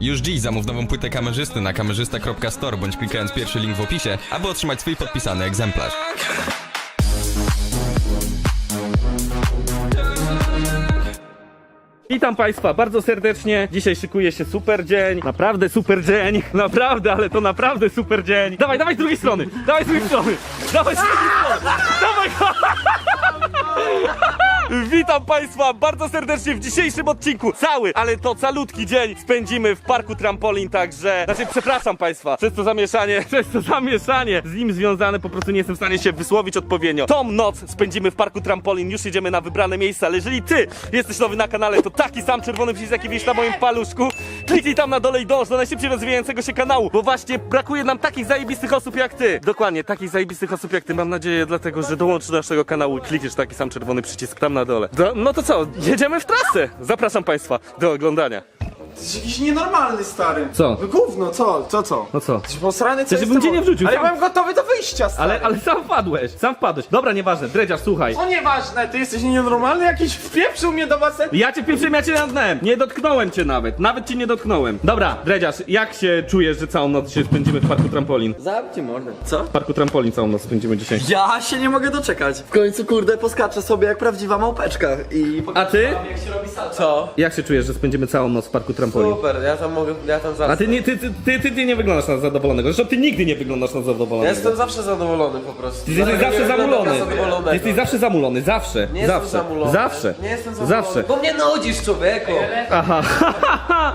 Już dziś zamów nową płytę kamerzysty na kamerzysta.store bądź klikając pierwszy link w opisie, aby otrzymać swój podpisany egzemplarz. Witam Państwa bardzo serdecznie. Dzisiaj szykuje się super dzień. Naprawdę super dzień. Naprawdę, ale to naprawdę super dzień. Dawaj, dawaj z drugiej strony. Dawaj z drugiej strony. Dawaj z drugiej strony. Dawaj. Witam Państwa bardzo serdecznie w dzisiejszym odcinku. Cały, ale to calutki dzień spędzimy w parku trampolin, także... Znaczy, przepraszam Państwa, przez to zamieszanie, przez to zamieszanie z nim związane po prostu nie jestem w stanie się wysłowić odpowiednio. Tą noc spędzimy w parku trampolin, już jedziemy na wybrane miejsca, ale jeżeli Ty jesteś nowy na kanale, to taki sam czerwony przycisk, jaki widzisz na moim paluszku, kliknij tam na dole i dąż do najszybciej rozwijającego się kanału, bo właśnie brakuje nam takich zajebistych osób jak Ty. Dokładnie, takich zajebistych osób jak Ty, mam nadzieję, dlatego, że dołączysz do naszego kanału i klikniesz taki sam czerwony przycisk tam na dole. Do, no to co, jedziemy w trasę! Zapraszam Państwa do oglądania. Jesteś jakiś nienormalny, stary. Co? No gówno, co? Co, co? No co? Jesteś posrany, co Przecież jest z cię tobą? nie wrzucił, Ale sam- byłem gotowy do wyjścia, stary. Ale, ale sam wpadłeś, sam wpadłeś. Dobra, nieważne, dredziarz, słuchaj. To nieważne, ty jesteś nienormalny, jakiś wpieprzył mnie do basenu. Ja cię pierwszym, ja cię nadnąłem. Nie dotknąłem cię nawet. Nawet cię nie dotknąłem. Dobra, Dredziarz, jak się czujesz, że całą noc się spędzimy w parku trampolin? Zamknij mordę. Co? W parku trampolin całą noc spędzimy dzisiaj. Ja się nie mogę doczekać. W końcu, kurde, poskaczę sobie jak prawdziwa małpeczka i... A ty? Jak się robi. Co? Jak się czujesz, że spędzimy całą noc w parku trampolin? Super, ja tam mogę, ja tam A zawsze... ty nie, ty, ty, ty, ty, ty nie wyglądasz na zadowolonego. Zresztą ty nigdy nie wyglądasz na Ja zadowolonego. jestem zawsze zadowolony po prostu. Ty jesteś Dlatego zawsze nie wyglądam zamulony. na zadowolonego. Ty jesteś zawsze zamulony, zawsze. Nie zawsze. jestem zamulony. Zawsze. Nie jestem zadowolony. Zawsze. Bo mnie nudzisz, człowieku. Aha.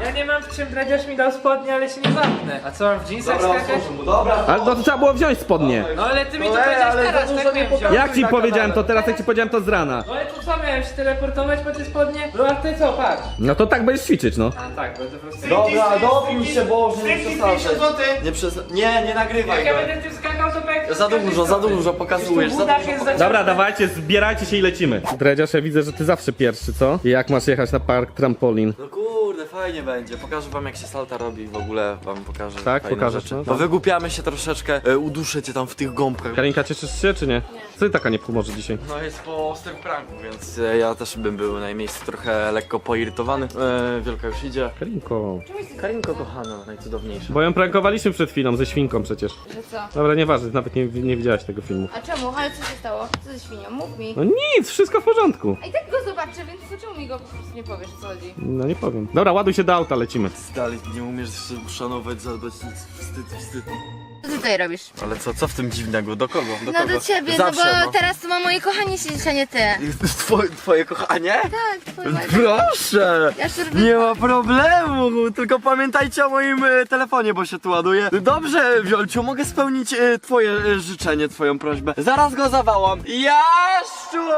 Ja nie mam w czym dredziarz mi dał spodnie, ale się nie zamknę. A co mam w jeansach Dobra, skakać? mu, dobra. Ale no to trzeba było wziąć spodnie. No ale ty mi to No powiedziałeś ale teraz, dużo tak nie miałem wziąć. Jak ci na powiedziałem to kanale. teraz, jak ci powiedziałem to z rana. No ale to co, miałem się teleportować po te spodnie? No a ty co, patrz. No to tak będziesz ćwiczyć, no. Tak, to po prostu... Dobra, dopił się, Boże, nie przesadzaj. Nie przes... Nie, nie nagrywaj Jak go. ja będę tym skakał, to. Za dużo, za dużo pokazujesz, za dużo jest za Dobra, dawajcie, zbierajcie się i lecimy. Dredziarz, ja widzę, że ty zawsze pierwszy, co? I jak masz jechać na park trampolin? No kurde, fajnie będzie. Pokażę wam jak się salta robi w ogóle wam pokażę. Tak, fajne pokażesz, rzeczy. no. Bo wygłupiamy się troszeczkę, e, uduszę cię tam w tych gąbkach. Karinka, cieszysz się, czy nie? Co ty taka nie pomoże dzisiaj? No jest po ostrym pranku, więc e, ja też bym był na jej miejscu trochę lekko poirytowany. E, Wielka już idzie. Karinko. Karinko kochana, najcudowniejsza. Bo ją prankowaliśmy przed chwilą ze świnką przecież. Że co? Dobra, nieważne, nawet nie, nie widziałaś tego filmu. A czemu? Ale co się stało? Co ze świnią? Mów mi. No nic, wszystko w porządku. A i tak go zobaczę, więc to czemu mi go po prostu nie powiesz, o co chodzi? No nie powiem. Dobra, ładuj się do auta, lecimy. Dalej nie umiesz się uszanować, zadbać nic. Wstyd, wstyd. Co ty tutaj robisz? Ale co, co w tym dziwnego? Do kogo? Do No kogo? do ciebie, Zawsze, no bo teraz to ma moje kochanie siedzieć, a nie ty. Twoje, twoje kochanie? Tak, twoje Proszę! Ja się robię... Nie ma problemu, tylko pamiętajcie o moim e, telefonie, bo się tu ładuje. Dobrze, Wiolciu, mogę spełnić e, twoje e, życzenie, twoją prośbę. Zaraz go zawołam. Jaszczur!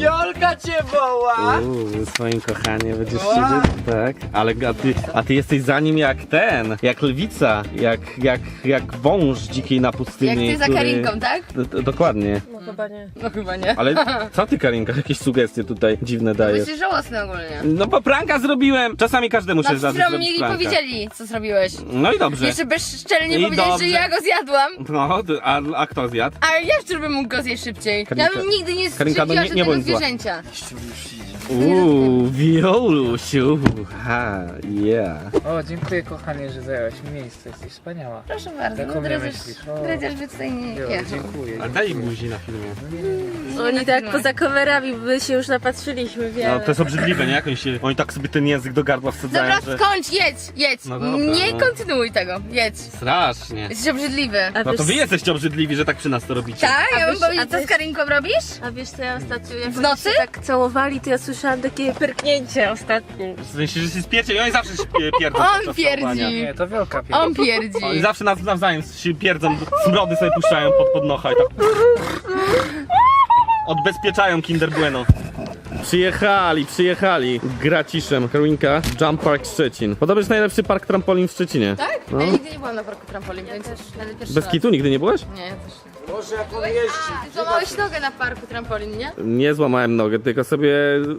Wiolka cię woła! Uuu, swoim kochanie będziesz siedzieć, tak? Ale a ty, a ty jesteś za nim jak ten, jak lwica, jak, jak, jak wąż dzikiej na Jak pustyni. ty za który- Karinką, tak? D- d- dokładnie. No chyba nie. No chyba nie. Ale co ty Karinka, jakieś sugestie tutaj dziwne dajesz? Jesteś żałosny ogólnie. No bo pranka zrobiłem! Czasami każdemu się No chwilą zrobić mi pranka. powiedzieli, co zrobiłeś. No i dobrze. Jeszcze bezczelnie I powiedziałeś, dobrze. że ja go zjadłam. No, a, a kto zjadł? Ale ja bym mógł go zjeść szybciej. Karinka- ja bym nigdy nie Karinka, no nie- nie żadnego bądź zła. zwierzęcia. Uuu, Wiolusiu, ha, yeah. O, dziękuję kochanie, że zajęłaś mi miejsce, jesteś wspaniała. Proszę bardzo, no mnie dredziarz, myślisz? O. dredziarz by tutaj nie Jo, jechał. dziękuję. A daj buzi na filmie. Oni tak poza kamerami, my się już napatrzyliśmy, wiemy. No to jest obrzydliwe, nie? Jak oni, się, oni tak sobie ten język do gardła wsadzają, Dobra, że... skończ, jedź, jedź. No dobra, nie no. kontynuuj tego, jedź. Strasznie. Jesteś obrzydliwy. A No wiesz, to wy jesteście obrzydliwi, że tak przy nas to robicie. Tak? Ja A powiedzieć, co z Karinką robisz? a wiesz co ja ostatnio, jak W oni nocy? się tak całowali, to ja słyszałam takie pyrknięcie ostatnio. W sensie, że się spiecie i oni zawsze się pie- pierdzą. On podczas całowania. pierdzi. Nie, to wielka On Oni pierdzi. zawsze nas nawzajem się pierdzą, smrody sobie puszczają pod, pod nocha i tak... Odbezpieczają Kinder Bueno. Przyjechali, przyjechali. Graciszem, Karolinka, Jump Park Szczecin. Podobno jest najlepszy park trampolin w Szczecinie. Tak? No. Ja nigdy nie byłam na parku trampolin, więc pierwszy Bez kitu nigdy nie byłeś? Nie, ja też nie. Boże, jak on jeździ. Ty złamałeś nogę na parku trampolin, nie? Nie złamałem nogę, tylko sobie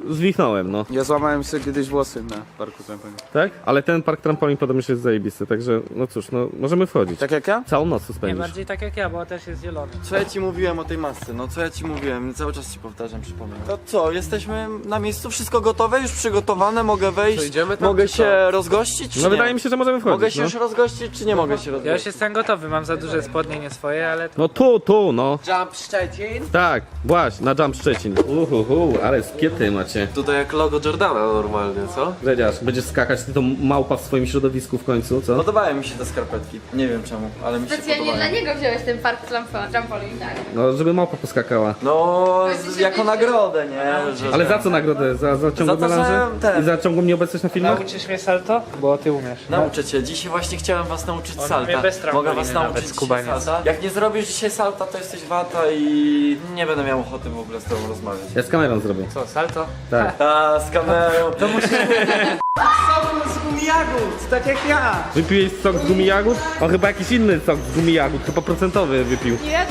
zwichnąłem, no. Ja złamałem sobie kiedyś włosy na parku trampolin. Tak? Ale ten park trampolin podobnie jest zajebisty, także no cóż, no możemy wchodzić. Tak jak ja? Całą noc tu Nie spędzisz. bardziej tak jak ja, bo też jest zielony. Co ja ci mówiłem o tej masce? No co ja ci mówiłem? Cały czas ci powtarzam, przypominam. To co, jesteśmy na miejscu, wszystko gotowe, już przygotowane, mogę wejść? Idziemy tam, mogę czy się rozgościć, czy No nie? wydaje mi się, że możemy wchodzić. Mogę się no. już rozgościć, czy nie mogę się Ja rozgościć? już jestem gotowy, mam za duże spodnie, nie swoje, ale to... No tu, tu, no. Jump Szczecin. Tak, właśnie, na Jump Szczecin. Uhuhu, ale skiety macie. Tutaj jak logo Jordana normalnie, co? Dredziarz, będziesz skakać, ty to małpa w swoim środowisku w końcu, co? Podobały mi się te skarpetki. Nie wiem czemu, ale mi się Specjalnie podobają. dla niego wziąłeś ten park trampo- trampolin, tak? No, żeby małpa poskakała. No, z, jako nagrodę, nie? Że, Ale za co nagrodę? Za, za ciągłą Za to, że melanżę? ten- I za ciągłą nieobecność na filmach? Nauczysz mnie salto? Bo ty umiesz. Nauczę cię. Dzisiaj właśnie chciałem was nauczyć On salta. bez Mogę was nawet, nauczyć dzisiaj salta. Jak nie zrobisz dzisiaj salta, to jesteś wata i nie będę miał ochoty w ogóle z tobą rozmawiać. Ja z kamerą zrobię. Co, salto? Tak. Ta z kamerą. To musi... Soku z gumi jagód, tak jak ja. Wypiłeś sok z gumi jagód? On chyba jakiś inny sok z gumi jagód, chyba procentowy wypił. Nie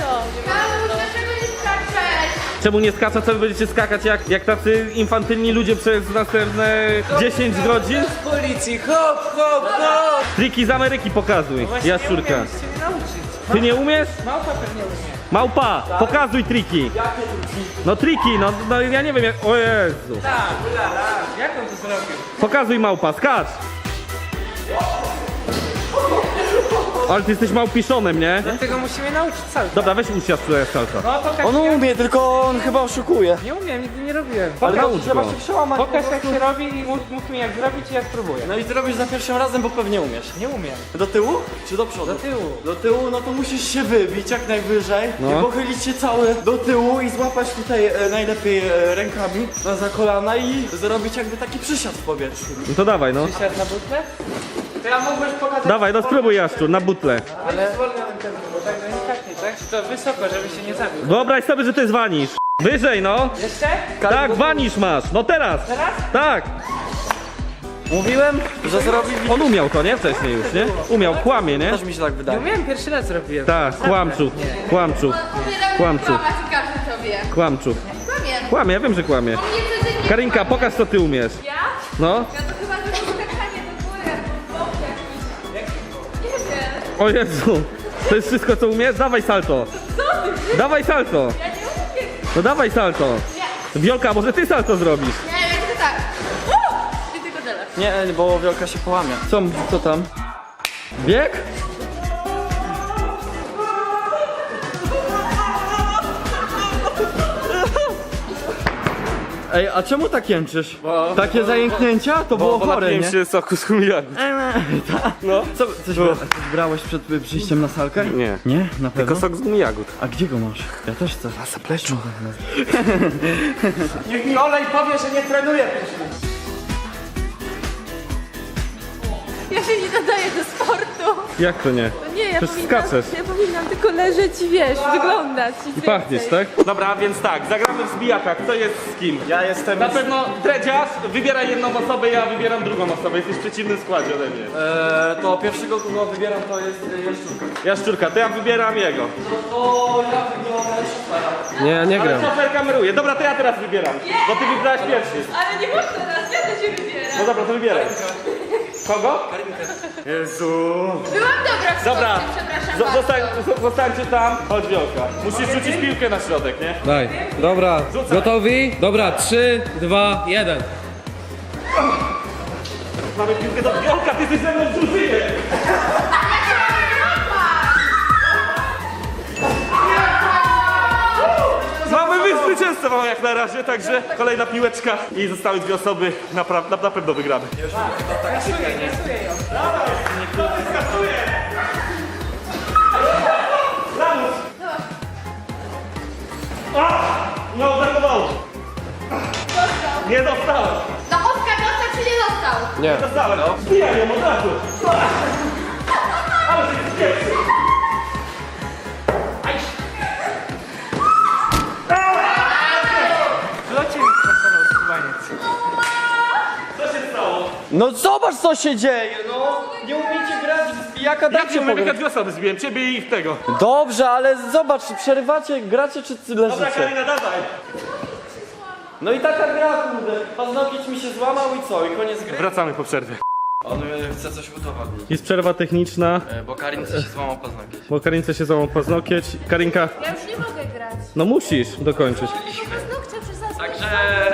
skaczesz? Czemu nie skacza, co wy będziecie skakać jak, jak tacy infantylni ludzie przez następne 10 godzin? Z policji, hop, hop, hop. Triki z Ameryki pokazuj, Właśnie jaszczurka. nie umiem, nauczyć. Ty nie umiesz? Małpa pewnie umie. Małpa, pokazuj triki. No triki, no, no ja nie wiem jak... O Jezu. Tak, ulala. Jak on to zrobił? Pokazuj małpa, skacz. Ale ty jesteś małpiszonem, nie? Dlatego musimy nauczyć salto. Dobra, weź usiądź tutaj salto. No pokaż On jak- umie, tylko on chyba oszukuje. Nie umiem, nigdy nie robiłem. Ale to naucz trzeba go. się przełamać. Pokaż po jak prostu. się robi i mów, mów mi jak zrobić i ja spróbuję. No i zrobisz za pierwszym razem, bo pewnie umiesz. Nie umiem. Do tyłu czy do przodu? Do tyłu. Do tyłu, no to musisz się wybić jak najwyżej No. i pochylić się cały do tyłu i złapać tutaj e, najlepiej e, rękami na za kolana i zrobić jakby taki przysiad w powietrzu. No to dawaj, no. Przysiad na butle? To ja mógłbyś pokazać... Dawaj, no spróbuj jaszczur, na butle. Ale zwolnionym tempem, bo tak tak? To wysoko, żeby się nie zabił? Wyobraź sobie, że to jest wanisz. Wyżej, no. Jeszcze? Tak, wanisz masz. No teraz. Teraz? Tak. Mówiłem, że zrobi On umiał to, nie? Wcześniej już, nie? Umiał, kłamie, nie? Też mi się tak Nie wydaje. umiem, pierwszy raz zrobiłem. Tak, kłamczu, kłamczu, Kłamczu. kłamczu. Kłamie. Kłamie, ja wiem, że kłamie. Nie Karinka, pokaż co ty umiesz. Ja? No. O Jezu. To jest wszystko co umiesz? Dawaj salto. Dawaj salto. Ja nie umiem. No dawaj salto. Wiolka, może ty salto zrobisz? Nie wiem, to tak. Ty tylko tyle. Nie, bo wielka się połamie. Co, co tam? Bieg? Ej, a czemu tak jęczysz? Takie zajęknięcia? To było Bo chore, napiłem nie? się soku z gumi jagód. No. Co, coś, bra- coś brałeś przed y, przyjściem na salkę? Nie. Nie? Na pewno? Tylko sok z gumi jagód. A gdzie go masz? Ja też chcę. Na zapleczu. Niech mi Olej powie, że nie trenuje. Ja się nie nadaję do sportu. Jak to nie? Nie, ja Przecież powinnam, skaczesz. ja powinnam tylko leżeć i wiesz, wyglądać. I pachniesz, tak? Dobra, więc tak, zagramy w zbijaka. Kto jest z kim? Ja jestem... Na pewno Dredziarz wybiera jedną osobę, ja wybieram drugą osobę. Jesteś w przeciwnym składzie ode mnie. Eee, to pierwszego, kogo wybieram, to jest y, Jaszczurka. Jaszczurka, to ja wybieram jego. To ja wybiorę szofera. Nie, ja nie Ale szofer kameruje. Dobra, to ja teraz wybieram. Bo ty wybrałaś pierwszy. Ale nie można teraz, ja to się wybieram. No dobra, to wybieraj. Kogo? Jezu. Byłam dobra w Dobra. przepraszam bardzo. Zostań, zostańcie tam. Chodź Wiolka. Musisz rzucić piłkę na środek, nie? Daj. Dobra, Rzucaj. gotowi? Dobra, 3, 2, 1. Mamy piłkę do Wiolka, ty jesteś ze mną w drużynie. Zwycięstwo jak na razie, także kolejna piłeczka i zostały dwie osoby, na, pra- na, na pewno wygramy. Nie obrakowało. Nie dostałem. No Oskar dostał czy nie dostał? Nie dostałem. Zbijaj ją od razu. Ale się pierwszy. No zobacz co się dzieje, no! Nie umiecie grać w jaka Ja dajcie ci umiem, jak ja pograć? dwie osoby zbiłem, ciebie i ich tego. Dobrze, ale zobacz, przerywacie, gracie czy Dobra, leżycie? Karina, dawaj. No i taka gra, kurde. Paznokieć mi się złamał i co? I koniec gry? Wracamy po przerwie. On y, chce coś udowodnić. Jest przerwa techniczna, E, Bo Karin chce się złamał paznokieć. bo Karince się załamał paznokieć. Karinka, Ja już nie mogę grać. no musisz dokończyć. Paznokcie przez. Także e,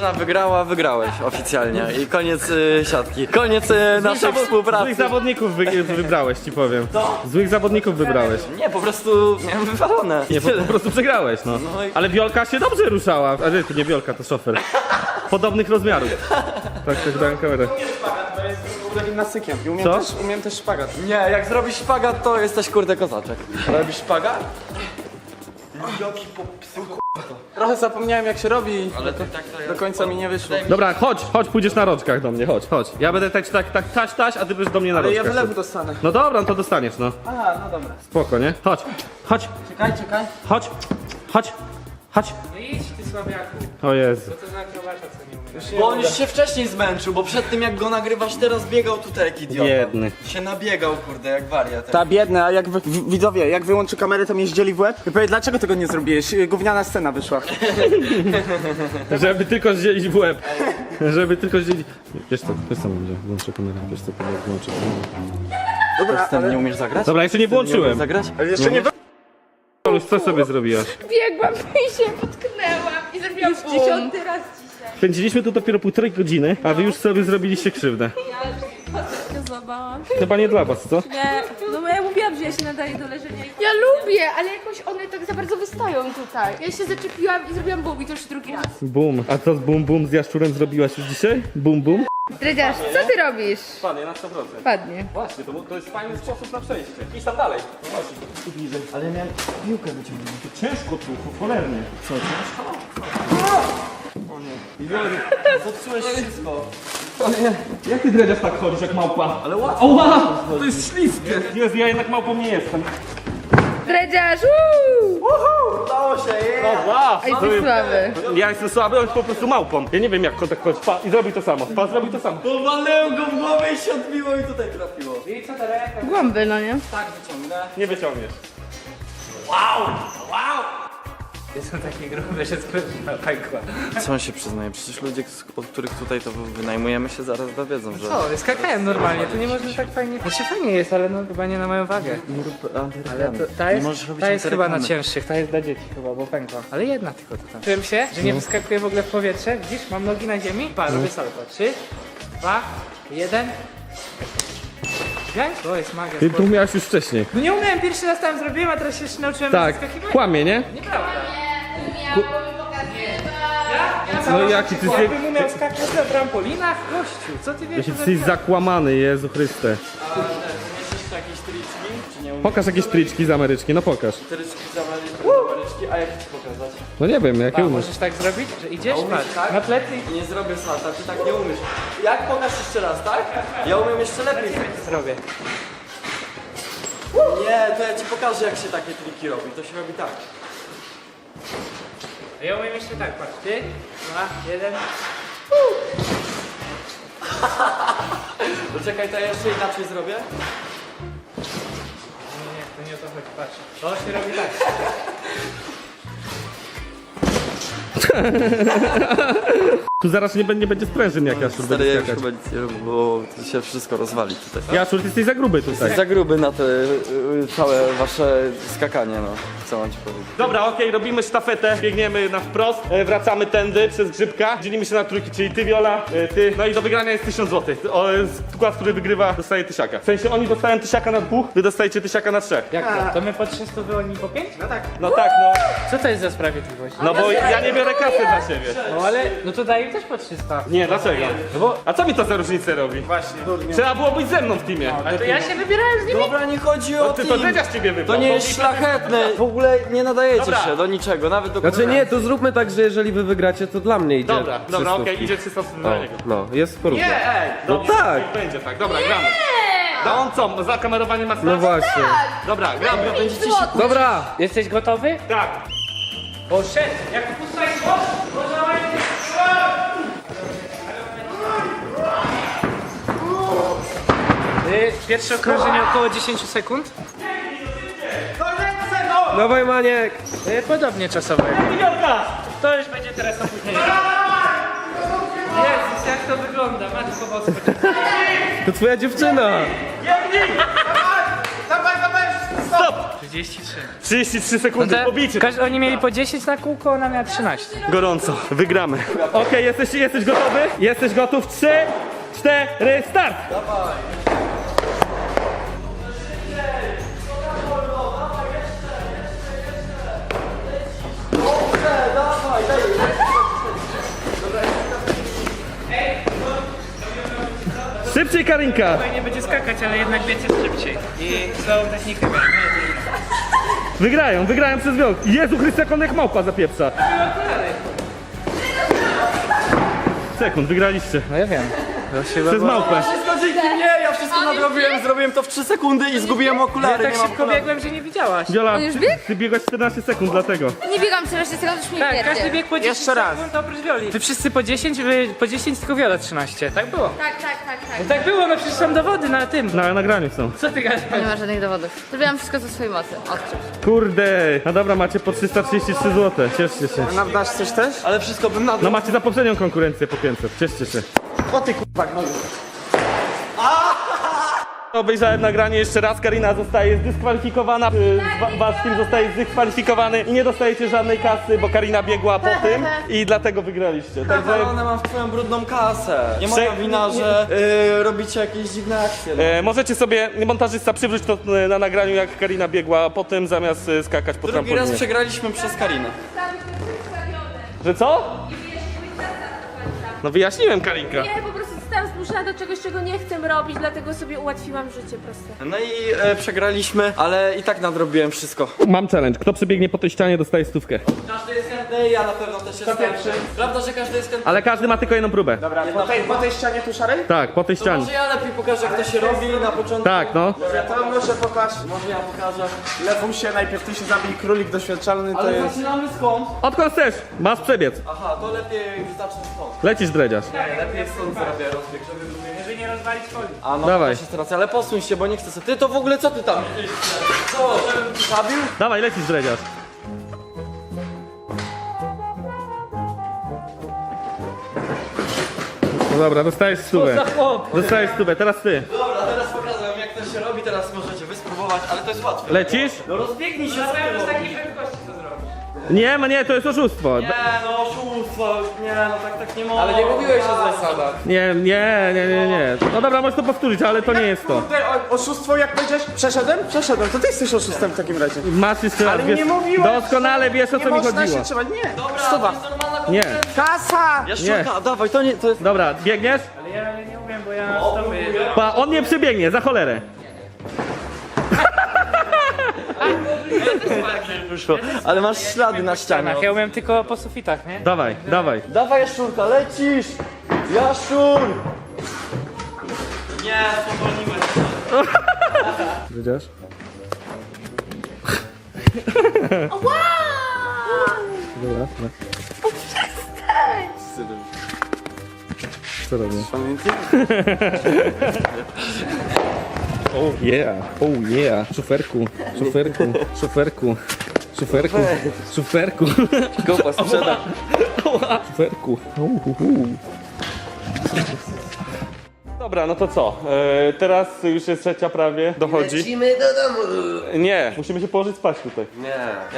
drużyna wygrała, wygrałeś oficjalnie. I koniec y, siatki. Koniec y, naszej Złych współpracy. zawodników wy, wybrałeś, ci powiem. Złych zawodników wybrałeś. Nie, po prostu miałem wywalone. Nie, po, po prostu przegrałeś, no. No i- Ale Wiolka się dobrze ruszała. A nie, to nie Wiolka, to szofer. Podobnych rozmiarów. Tak, tak dałem kamerę. gimnastykiem. I umiem Co? też, umiem też szpagat. Nie, jak zrobisz szpagat, to jesteś kurde kozaczek. Robisz szpagat? Trochę zapomniałem jak się robi. Ale to tak to Do końca mi nie wyszło. Dobra, chodź, chodź, pójdziesz na rączkach do mnie, chodź, chodź. Ja będę tak, tak, tak, taś, taś, a ty będziesz do mnie na Ale ja rączkach. wylewu dostanę. No dobra, no to dostaniesz, no. Aha, no dobra. Spoko, nie? Chodź, chodź, Czekaj, czekaj. chodź, chodź, chodź. No idź ty słabiaku. O Jezu. To za akrobata co nie umie. Bo on już się wcześniej zmęczył, bo przed tym jak go nagrywasz teraz biegał tutaj jak idiota. Biedny. Się nabiegał kurde jak wariat. Ta biedna, a jak wy, w, widzowie, jak wyłączy kamerę, to mnie zdzieli w łeb. I powie, dlaczego tego nie zrobiłeś? Y, Gówniana scena wyszła. Żeby tylko zdzielić w łeb. Żeby tylko zdzielić... Wiesz co, wiesz co będzie, włączę kamerę, wiesz co, włączę kamerę. Dobra, ale... nie umiesz zagrać? Dobra, jeszcze nie włączyłem. zagrać? ale jeszcze nie... Oluś, co sobie zrobiłaś? Biegłam i się potknęłam i zrobiłam bum. Dziesiąty raz dzisiaj. Spędziliśmy tu dopiero półtorej godziny, a wy już sobie zrobiliście krzywdę. Paznokcie złamałam. Chyba nie dla was, co? Nie, no bo ja mówiłam, że ja się nadaję do leżenia. i- Ja lubię, ale jakoś one tak za bardzo wystają tutaj. Ja się zaczepiłam i zrobiłam bum i to już drugi raz. Bum. A to z bum bum z jaszczurem zrobiłaś już dzisiaj? Bum bum? Dredziarz, co ty robisz? Padnie na 100%. Padnie. Właśnie, to, to jest fajny sposób na przejście. Idź tam dalej. Tu bliżej. Ale ja miałem piłkę wyciągnąć. Ciężko tu, cholernie. Co, ciężko? Zepsułeś wszystko. Jak ty dredziarz tak chodzisz jak małpa? Ale łatwo. Oła! To jest śliskie. Jezu, ja jednak małpą nie jestem. Dredziarz, uuu! Udało się, je! Wow! Ej, ty słaby. Ja jestem słaby, on jest po prostu małpą. Ja nie wiem jak tak chodzi. Pa, i zrobi to samo. Pa, zrobi to samo. Powalałem go w głowę i się odbiło i tutaj trafiło. I co teraz? Głąby, no nie? Tak wyciągnę. Nie wyciągniesz. Są takie grube, że sklepna pękła. Co on się przyznaje? Przecież ludzie, od których tutaj to wynajmujemy się zaraz dowiedzą, że... Co, skakałem normalnie, to nie można tak fajnie... Znaczy fajnie jest, ale no chyba nie na moją wagę. Nie rób Ale antyreklamy. to, ta Nie jest, możesz robić ta jest chyba na antyreklamy. cięższych, ta jest dla dzieci chyba, bo pękła. Ale jedna tylko to tam. Czułem się, że nie wyskakuję w ogóle w powietrze. Widzisz, mam nogi na ziemi. Pa, robię salto. Trzy, dwa, jeden. Widziałeś? To jest magia. Ty to sportu. umiałaś już wcześniej. No nie umiałem, pierwszy raz tam zrobiłem, a teraz się jeszcze nauczyłem Tak, kłamie, nie? Nieprawda. No i jaki ty jesteś... Jakbym umiał skakać na trampolinach? Gościu, co ty wiesz? Ty jesteś zakłamany, Jezu Chryste. Mieścisz tu jakieś triczki? Czy nie umiesz? Pokaż jakieś triczki z Ameryczki, no pokaż. Tryczki zamaryczki, a jak ci pokazać? No nie wiem, jakie A, umiesz. możesz tak zrobić, że idziesz, umiesz patrz, tak? na plecy i Nie zrobię salta, ty tak nie umiesz. Jak pokaż jeszcze raz, tak? Ja umiem jeszcze lepiej. zrobię. Nie, to ja ci pokażę jak się takie triki robi. To się robi tak. A ja umiem jeszcze tak, patrz, ty, dwa, jeden. To czekaj, to ja jeszcze inaczej zrobię. Nie, nie, to nie o to chodzi, patrz. To się robi tak. Tu zaraz nie, będzie- nie będzie sprężyn jak Jaszczur Stary, ja będzie już skakać. chyba nic nie robię, bo się wszystko rozwali tutaj. Jaszczur, ty jesteś za gruby tutaj. Za gruby na te y, y, całe wasze skakanie, no. Co mam ci powiedzieć? Dobra, okej, robimy sztafetę, biegniemy na wprost, e, wracamy tędy przez grzybka, dzielimy się na trójki, czyli ty Viola, e, ty, no i do wygrania jest 1000 zł. O, e, skład, który wygrywa, dostaje tysiaka. W sensie oni dostają tysiaka na dwóch, wy dostajecie tysiaka na trzech. Jak to? To my po 300 wy, oni po 5? No tak. No tak, no, Co to jest za sprawiedliwość? no bo ja nie biorę kasy dla siebie. No ale, no to daję im też po 300. Nie, dlaczego? No bo, a co mi to za różnicę robi? Właśnie. Trzeba było być ze mną w teamie. Ale to ja się wybierałem z nimi. Dobra, nie chodzi o No ty to team. Dredziarz ciebie wybrał. To nie jest szlachetne. W ogóle nie nadajecie Dobra. się do niczego, nawet do Znaczy nie, to zróbmy tak, że jeżeli wy wygracie, to dla mnie idzie. Dobra, dobra, 300. okej, idzie 300 dla niego. No, jest porówno. Nie, ej, No dobrze, tak. niech Będzie tak, dobra, gramy. No on co, za kamerowanie ma No właśnie. Dobra, gramy. Dobra, Jesteś gotowy? Tak. Poszedł. Jak puszczaj głos, można Y, Pierwsze okrążenie około 10 sekund. Dawaj Maniek! Y, Podobnie czasowo. To już będzie teraz opóźnienie. Jezus, jak to wygląda, matko bosko. To twoja dziewczyna! Stop! 33. 33 sekundy, No pobicie. Każdy, oni mieli po 10 na kółko, ona miała 13. Gorąco, wygramy. Okej, jesteś, jesteś gotowy? Jesteś gotów? 3, 4, start! Szybciej Karinka! Fajnie będzie skakać, ale jednak wiecie szybciej. I złą technikę miałem. Wygrają, wygrają przez wiok. Jezu Chryste, jak on jak małpa zapieprza. Sekund, wygraliście. No ja wiem. Przez małpę. Wszystko dzięki mnie, ja wszystko nadrobiłem, zrobiłem to w 3 sekundy i zgubiłem Ja okulary, tak nie mam szybko okularów. biegłem, że nie widziałaś. Wiola, On już biegł? ty biegłaś 14 sekund, dlatego. Nie biegam 14 sekund, już mnie Tak, każdy biegł po 10 Jeszcze raz. sekund oprócz Wioli. Wy wszyscy po 10, wy po 10 tylko Wiola 13. Tak było. Tak, tak, tak, tak. No tak było, no przecież są dowody na tym. Na nagraniu są. Co ty gadasz? Nie ma żadnych dowodów. Zrobiłam wszystko ze swojej mocy. Odczuć. Kurde. No dobra, macie po 333 zł. Cieszcie się. Nam dasz coś też? Ale wszystko bym nadrobił. No macie za poprzednią konkurencję po 500. Cieszcie się. O ty kurwa, no. Obejrzałem nagranie jeszcze raz, Karina zostaje zdyskwalifikowana, y, wa- wasz team zostaje zdyskwalifikowany i nie dostajecie żadnej kasy, bo Karina biegła po tym i dlatego wygraliście. Także Zawalone mam w twoją brudną kasę. Nie Prze- moja wina, że y, robicie jakieś dziwne akcje. No. e, możecie sobie, montażysta, przywrócić to e, na nagraniu, jak Karina biegła po tym, zamiast e, skakać po Drugi raz trampolinie. przegraliśmy przez Karinę. Że co? No wyjaśniłem, Karinka. Nie, po prostu zmuszona do czegoś, czego nie chcę robić, dlatego sobie ułatwiłam życie proste. No i e, przegraliśmy, ale i tak nadrobiłem wszystko. Mam challenge. Kto przebiegnie po tej ścianie, dostaje stówkę. Każdy jest chętny, ja na pewno też jestem. Prawda, że każdy jest chętny? Ale każdy ma tylko jedną próbę. Dobra, po tej, po tej ścianie tu szarej? Tak, po tej To ścianie. może ja lepiej pokażę, jak to się robi na początku. Tak, no. Dobra, to może pokaż. Może ja pokażę. Lewusie, najpierw ty się zabij, królik doświadczalny to Ale jest... zaczynamy skąd? Odkąd chcesz? Masz przebiec. Aha, to lepiej zacznę stąd. Lecisz dredziarz. Nie, lepiej stąd zrobię rozbieg, żeby Żeby nie rozwalić folii. A no, Dawaj. też jest racja, ale posuń się, bo nie chcę sobie. Ty to w ogóle co ty tam? Co, żebym ci zabił? Dawaj, lecisz dredziarz. No dobra, dostajesz stówę. Za chłop. Dostajesz stówę, teraz ty. Dobra, teraz pokażę wam jak to się robi, teraz możecie wy spróbować, ale to jest łatwe. Lecisz? No rozbiegnij się, Zastanawiam się z takiej prędkości. Nie, no nie, to jest oszustwo. Nie no, oszustwo, nie no, tak tak nie mogę. Ale nie mówiłeś o zasadach. Nie, nie, nie, nie, nie. No dobra, możesz to powtórzyć, ale to nie jest to. Kurde, o- oszustwo jak powiedziałeś? Przeszedłem? Przeszedłem, to ty jesteś oszustem w takim razie. Masz jeszcze raz, Ale wiesz, nie mówiłeś. doskonale wiesz o Nie co mi można chodziło. się trzymać, nie. Dobra, to jest normalna Nie. konkurencja. Kasa! Jaszczurka, dawaj, to nie, to jest... Dobra, biegniesz? Ale ja, nie umiem, bo ja stopy. Pa, on nie przebiegnie, za cholerę. Wyszło, ale masz ślady na ścianie. Ja umiem tylko po sufitach, nie? Dawaj, dawaj. Dawaj Jaszczurka, lecisz! Jaszczur! Nie, spowolnimy. Dredziarz? Dobra, dobra. Co robię? Oh yeah, oh yeah. Szuferku, szuferku, szuferku, szuferku, szuferku. Kopa sprzeda. Szuferku. Uhuhu. Dobra, no to co? E, teraz już jest trzecia prawie, dochodzi. Lecimy do domu. Nie, musimy się położyć spać tutaj. Nie,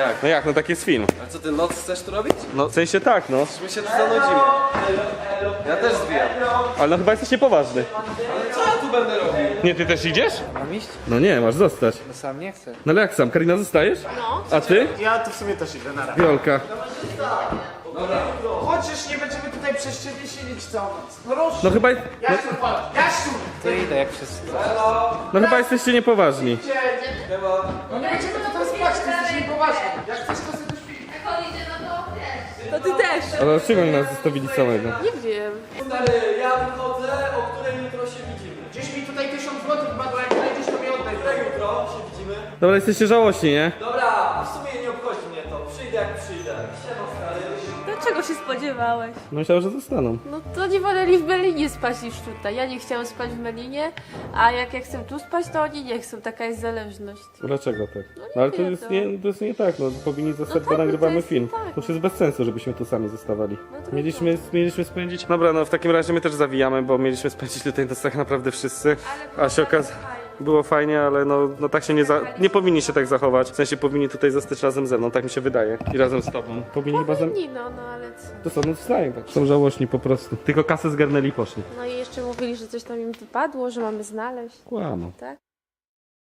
jak? No jak, no tak jest film. A co ty noc chcesz tu robić? No w sensie tak, no. My się tu zanudzimy. Ja też zbijam. Ale no chyba jesteś niepoważny. Co ja tu będę robił? Nie, ty też idziesz? Mam iść? No nie, masz zostać. No sam nie chcę. No ale jak sam? Karina zostajesz? No. A ty? Ja to w sumie też idę na radę. Wiolka. Chociaż nie będziemy tutaj przez ciebie siedzieć całą noc. No rusz! No chyba, no, Jaszczur, patrz! Jaszczur! To idę jak wszyscy. no chyba jesteście niepoważni. No nie będziemy tutaj spać, ty jesteś niepoważny. Jak chcesz, to sobie śpi. To ty też. Ale dlaczego oni nas zostawili samego? Nie wiem. Stary, ja wychodzę, Dobra, jesteście żałośni, nie? Dobra, w sumie nie obchodzi mnie to. Przyjdę jak przyjdę. Siema stary. Dlaczego Czego się spodziewałeś? No myślałem, że zostaną. No to nie woleli w Berlinie spać niż tutaj. Ja nie chciałam spać w Berlinie, a jak ja chcę tu spać, to oni nie chcą. Taka jest zależność. Dlaczego tak? No No ale nie to wiem, jest, nie, to jest nie tak, no powinni zostać, tak, bo no to nagrywamy jest film. tak. To już jest bez sensu, żebyśmy tu sami zostawali. No to Mieliśmy, mieliśmy spędzić... Dobra, no w takim razie my też zawijamy, bo mieliśmy spędzić tutaj to tak naprawdę wszyscy. A się okazało... Było fajnie, ale no, no tak się nie za... nie powinni się tak zachować. W sensie powinni tutaj zostać razem ze mną, tak mi się wydaje. I razem z tobą. Powinni chyba ze... No, no ale co? To są, no wstają tak. Są żałośni po prostu. Tylko kasę zgarnęli i poszli. No i jeszcze mówili, że coś tam im wypadło, że mamy znaleźć, Kłamą. tak?